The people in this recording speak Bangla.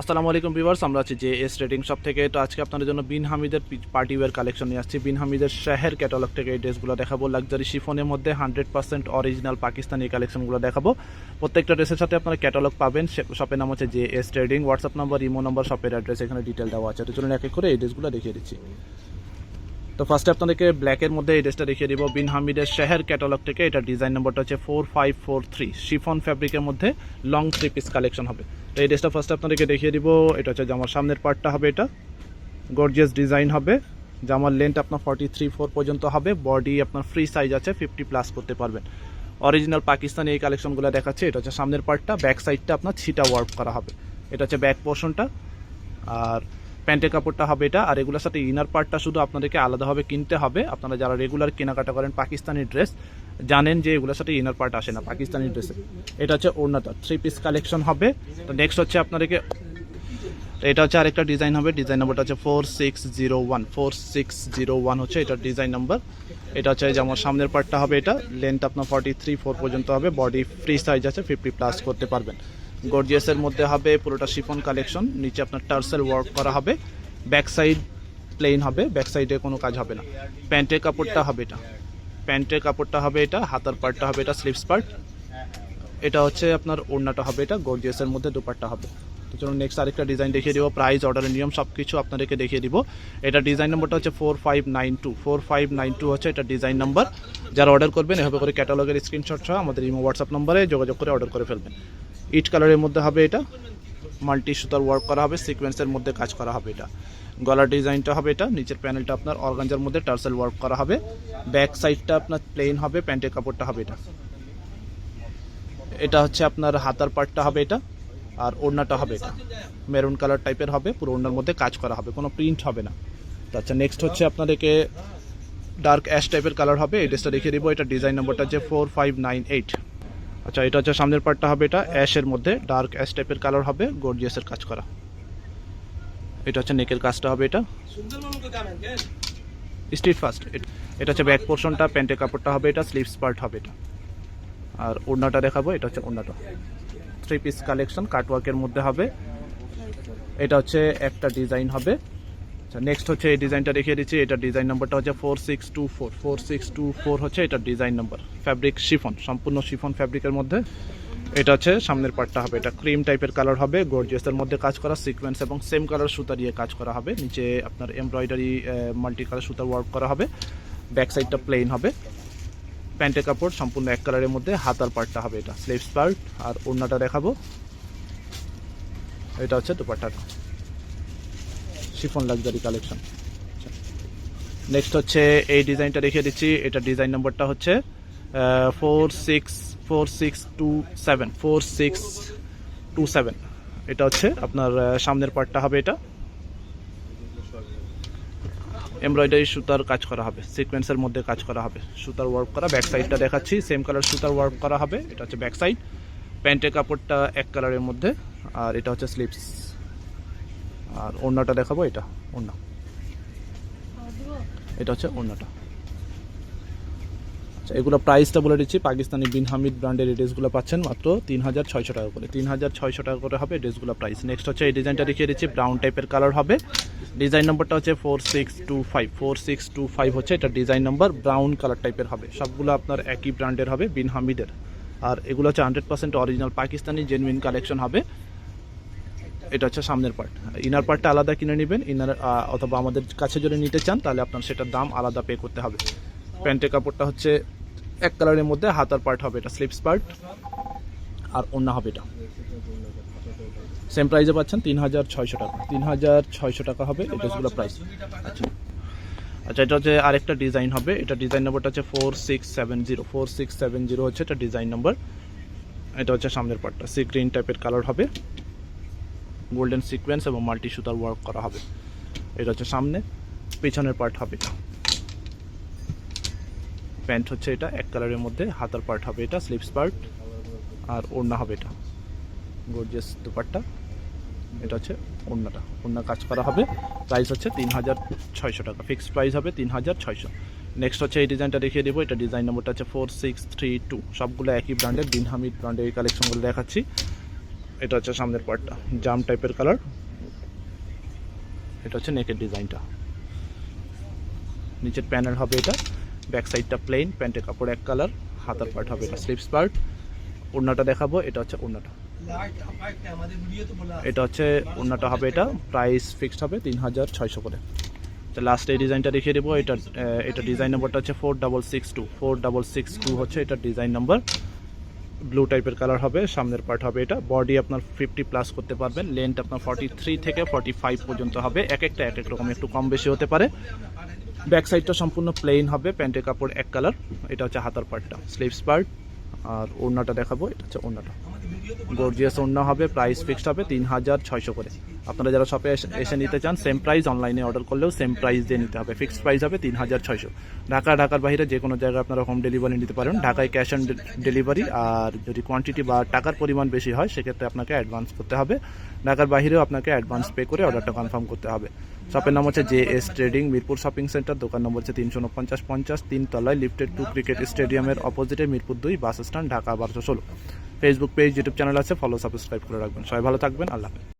আসসালামু আলাইকুম ভিভার্স আমরা আছি যে এস রেটিং সব থেকে। তো আজকে আপনাদের জন্য বিন হামিদের পার্টি ওয়ার কালেকশন নিয়ে আসছি। বিন হামিদের শাহের ক্যাটালগ থেকে এই ড্রেসগুলো দেখাবো। লাক্সারি শিফনের মধ্যে হান্ড্রেড পার্সেন্ট অরিজিনাল পাকিস্তানি কালেকশনগুলো দেখাবো। প্রত্যেকটা ড্রেসের সাথে আপনারা ক্যাটালগ পাবেন। শপের নাম হচ্ছে যে S trading WhatsApp number imo number শপের অ্যাড্রেস এখানে ডিটেল দেওয়া আছে। তো চলুন এক এক করে এই ড্রেসগুলো দেখিয়ে দিচ্ছি। তো ফার্স্টে আপনাদেরকে ব্ল্যাকের মধ্যে এই ড্রেসটা দেখিয়ে দিব। বিন হামিদের শাহের ক্যাটালগ থেকে এটা ডিজাইন নম্বরটা হচ্ছে four five four three chiffon ফ্যাব্রিকের মধ্যে লং থ্রি পিস কালেকশন হবে। তো এই ড্রেসটা ফার্স্টে আপনাদেরকে দেখিয়ে দিব। এটা হচ্ছে জামার সামনের পার্টটা হবে এটা। গর্জিয়াস ডিজাইন হবে। জামার লেন্থ আপনার ফর্টি থ্রি ফোর পর্যন্ত হবে। বডি আপনার ফ্রি সাইজ আছে ফিফটি প্লাস করতে পারবেন। অরিজিনাল পাকিস্তানি এই কালেকশনগুলো দেখাচ্ছে। এটা হচ্ছে সামনের পার্টটা ব্যাক সাইডটা আপনার ছিটা ওয়ার্ক করা হবে। এটা হচ্ছে ব্যাক পোর্শনটা আর প্যান্টের কাপড়টা হবে এটা, আর এগুলোর সাথে ইনার পার্টটা শুধু আপনাদেরকে আলাদাভাবে কিনতে হবে। আপনারা যারা রেগুলার কেনাকাটা করেন পাকিস্তানি ড্রেস জানেন যে এগুলোর সাথে ইনার পার্ট আসে না পাকিস্তানি ড্রেসে এটা হচ্ছে ওড়নাটা থ্রি পিস কালেকশন হবে। তো নেক্সট হচ্ছে আপনাদেরকে, এটা হচ্ছে আরেকটা ডিজাইন হবে। ডিজাইন নাম্বারটা হচ্ছে four six zero one four six zero one হচ্ছে এটার ডিজাইন নাম্বার এটা হচ্ছে যেমন সামনের পার্টটা হবে এটা। লেন্থ আপনার ফর্টি থ্রি ফোর পর্যন্ত হবে। বডি ফ্রি সাইজ আছে ফিফটি প্লাস করতে পারবেন। গর্জিয়াসের মধ্যে হবে পুরোটা শিফন কালেকশন, নিচে আপনার টার্সেল ওয়ার্ক করা হবে ব্যাক সাইড প্লেন হবে ব্যাক সাইডে কোনো কাজ হবে না। প্যান্টের কাপড়টা হবে এটা। প্যান্টের কাপড়টা হবে এটা, হাতার পার্টটা হবে এটা স্লিপস পার্ট এটা হচ্ছে আপনার ওড়নাটা হবে এটা, গর্জিয়াসের মধ্যে দুপারটা হবে। তো চলুন নেক্সট আরেকটা ডিজাইন দেখিয়ে দিব প্রাইস অর্ডারের নিয়ম সব কিছু আপনাদেরকে দেখিয়ে দিব। এটা ডিজাইন নাম্বারটা হচ্ছে four five nine two four five nine two হচ্ছে এটা ডিজাইন নাম্বার যারা অর্ডার করবেন, এভাবে করে ক্যাটালগের স্ক্রিনশট সহ আমাদের ইমো হোয়াটসঅ্যাপ নম্বরে যোগাযোগ করে অর্ডার করে ফেলবেন। ইট কালারের মধ্যে হবে এটা। মাল্টি সুতার ওয়ার্ক করা হবে সিকোয়েন্সের মধ্যে কাজ করা হবে এটা। গলার ডিজাইনটা হবে এটা। নিচের প্যানেলটা আপনার অর্গানজার মধ্যে টার্সেল ওয়ার্ক করা হবে। ব্যাক সাইডটা আপনার প্লেন হবে, প্যান্টের কাপড়টা হবে এটা। এটা হচ্ছে আপনার হাতার পার্টটা হবে এটা। আর ওড়নাটা হবে এটা। মেরুন কালার টাইপের হবে, পুরো ওড়নার মধ্যে কাজ করা হবে, কোনো প্রিন্ট হবে না। আচ্ছা নেক্সট হচ্ছে আপনাদেরকে ডার্ক অ্যাশ টাইপের কালার হবে, এই ড্রেসটা দেখিয়ে দিব, এটা ডিজাইন নাম্বারটা হচ্ছে ফোর ফাইভ নাইন এইট আচ্ছা এটা হচ্ছে সামনের পার্টটা হবে, এটা অ্যাশের মধ্যে ডার্ক অ্যাশ টাইপের কালার হবে গর্জিয়াসের কাজ করা। এটা হচ্ছে নেকের কাজটা হবে এটা। স্ট্রিট ফাস্ট এটা হচ্ছে ব্যাক পোর্শনটা প্যান্টের কাপড়টা হবে এটা স্লিভস পার্ট হবে এটা। আর ওড়নাটা দেখাবো, এটা হচ্ছে ওড়নাটা। থ্রি পিস কালেকশন কাটওয়ার্কের মধ্যে হবে। এটা হচ্ছে একটা ডিজাইন হবে। আচ্ছা নেক্সট হচ্ছে এই ডিজাইনটা দেখিয়ে দিচ্ছি। এটা ডিজাইন নাম্বারটা হচ্ছে four six two four four six two four হচ্ছে এটা ডিজাইন নাম্বার ফ্যাব্রিক শিফন সম্পূর্ণ শিফন ফ্যাব্রিকের মধ্যে। এটা হচ্ছে সামনের পার্টটা হবে। এটা ক্রিম টাইপের কালার হবে। গর্জিয়াসের মধ্যে কাজ করা সিকোয়েন্স এবং সেম কালার সুতা দিয়ে কাজ করা হবে। নিচে আপনার এমব্রয়ডারি মাল্টি কালার সুতা ওয়ার্ক করা হবে। ব্যাক সাইডটা প্লেন হবে। প্যান্টের কাপড় সম্পূর্ণ এক কালারের মধ্যে হাতার পার্টটা হবে এটা স্লিভস পার্ট আর ওড়নাটা দেখাবো। এটা হচ্ছে দুপাট্টাটা। শিফন লাক্সারি কালেকশন নেক্সট হচ্ছে এই ডিজাইনটা দেখিয়ে দিচ্ছি। এটা ডিজাইন নম্বরটা হচ্ছে four six four six two seven four six two seven এটা হচ্ছে আপনার সামনের পার্টটা হবে এটা। এমব্রয়ডারি সুতার কাজ করা হবে, সিকোয়েন্সের মধ্যে কাজ করা হবে। সুতার ওয়ার্ক করা ব্যাক সাইডটা দেখাচ্ছি সেম কালার সুতার ওয়ার্ক করা হবে, এটা হচ্ছে ব্যাক সাইড প্যান্টের কাপড়টা এক কালারের মধ্যে, আর এটা হচ্ছে স্লিপস আর ওড়নাটা দেখাবো, এটা ওড়না। এটা হচ্ছে ওড়নাটা। আচ্ছা এগুলো প্রাইসটা বলে দিচ্ছি, পাকিস্তানি বিন হামিদ ব্র্যান্ডের এই ড্রেসগুলো পাচ্ছেন মাত্র তিন হাজার ছয়শো টাকা করে। তিন হাজার ছয়শো টাকা করে হবে ড্রেসগুলো প্রাইস নেক্সট হচ্ছে এই ডিজাইনটা দেখিয়ে দিচ্ছি ব্রাউন টাইপের কালার হবে। ডিজাইন নাম্বারটা হচ্ছে four six two five four six two five হচ্ছে এটা ডিজাইন নাম্বার ব্রাউন কালার টাইপের হবে। সবগুলো আপনার একই ব্র্যান্ডের হবে, বিন হামিদের। আর এগুলো হচ্ছে hundred percent original Pakistani genuine collection হবে। এটা হচ্ছে সামনের পার্ট ইনার পার্টটা আলাদা কিনে নেবেন ইনার অথবা আমাদের কাছে যদি নিতে চান, তাহলে আপনার সেটার দাম আলাদা পে করতে হবে। প্যান্টের কাপড়টা হচ্ছে এক কালারের মধ্যে, হাতার পার্ট হবে এটা স্লিপস পার্ট আর অন্য হবে এটা। সেম প্রাইসে পাচ্ছেন তিন হাজার ছয়শো টাকা। তিন হাজার ছয়শো টাকা হবে এই ড্রেসগুলো প্রাইস আচ্ছা। আচ্ছা এটা হচ্ছে আরেকটা ডিজাইন হবে। এটা ডিজাইন নম্বরটা হচ্ছে four six seven zero four six seven zero হচ্ছে এটা ডিজাইন নম্বর। এটা হচ্ছে সামনের পার্টটা সি গ্রিন টাইপের কালার হবে। গোল্ডেন সিকোয়েন্স এবং মাল্টি সুতার ওয়ার্ক করা হবে। এটা হচ্ছে সামনে। পেছনের পার্ট হবে প্যান্ট হচ্ছে এটা। এক কালারের মধ্যে হাতার পার্ট হবে এটা। স্লিপস পার্ট আর ওড়না হবে এটা। গর্জিয়াস দুপাট্টা। এটা হচ্ছে ওড়নাটা। ওড়না কাজ করা হবে। প্রাইস হচ্ছে তিন হাজার ছয়শো টাকা। ফিক্সড প্রাইস হবে তিন হাজার ছয়শো। নেক্সট হচ্ছে এই ডিজাইনটা দেখিয়ে দেবো। এটা ডিজাইন নম্বরটা হচ্ছে ফোর সিক্স থ্রি টু সবগুলো একই ব্র্যান্ডের বিন হামিদ ব্র্যান্ডের এই কালেকশনগুলো দেখাচ্ছি। এটা হচ্ছে সামনের পার্টটা জাম টাইপের কালার এটা হচ্ছে নেকের ডিজাইনটা নিচের প্যানেল হবে এটা। ব্যাক সাইডটা প্লেন প্যান্টের কাপড় এক কালার হাতার পার্ট হবে এটা। স্লিপস পার্ট ওড়নাটা দেখাবো, এটা হচ্ছে ওড়নাটা এটা হচ্ছে ওড়নাটা হবে এটা প্রাইস ফিক্সড হবে তিন হাজার ছয়শো করে। তো লাস্ট এই ডিজাইনটা দেখিয়ে দেবো, এটা এটা ডিজাইন নাম্বারটা হচ্ছে four double six two four double six two হচ্ছে এটা ডিজাইন নাম্বার ব্লু টাইপের কালার হবে, সামনের পার্ট হবে এটা। বডি আপনার ফিফটি প্লাস করতে পারবেন লেন্থ আপনার ফর্টি থ্রি থেকে ফর্টি ফাইভ পর্যন্ত হবে, এক একটা, এক এক রকম, একটু কম বেশি হতে পারে। ব্যাক সাইডটা সম্পূর্ণ প্লেন হবে, প্যান্টের কাপড় এক কালার এটা হচ্ছে হাতার পার্টটা স্লিভস পার্ট আর ওড়নাটা দেখাবো এটা হচ্ছে ওড়নাটা। গর্জিয়াস ওড়না হবে প্রাইস ফিক্সড হবে তিন হাজার ছয়শো করে। আপনারা যারা শপে এসে নিতে চান সেম প্রাইস অনলাইনে অর্ডার করলেও সেম প্রাইস দিয়ে নিতে হবে। ফিক্সড প্রাইস হবে তিন হাজার ছয়শো। ঢাকা, ঢাকার বাইরে যে কোনো জায়গায় আপনারা হোম ডেলিভারি নিতে পারেন। ঢাকায় ক্যাশ অন ডেলিভারি আর যদি কোয়ান্টিটি বা টাকার পরিমাণ বেশি হয়, সেক্ষেত্রে আপনাকে অ্যাডভান্স করতে হবে। ঢাকার বাইরেও আপনাকে অ্যাডভান্স পে করে অর্ডারটা কনফার্ম করতে হবে। শপের নাম হচ্ছে J S trading Mirpur shopping centre দোকান নম্বর হচ্ছে তিনশো উনপঞ্চাশ পঞ্চাশ তিন তলায় লিফটেড টু ক্রিকেট স্টেডিয়ামের অপোজিটে মিরপুর দুই, বাস স্ট্যান্ড ঢাকা বারোশো ষোলো। ফেসবুক পেজ ইউটিউব চ্যানেল আছে ফলো সাবস্ক্রাইব করে রাখবেন। সবাই ভালো থাকবেন আল্লাহ হাফেজ।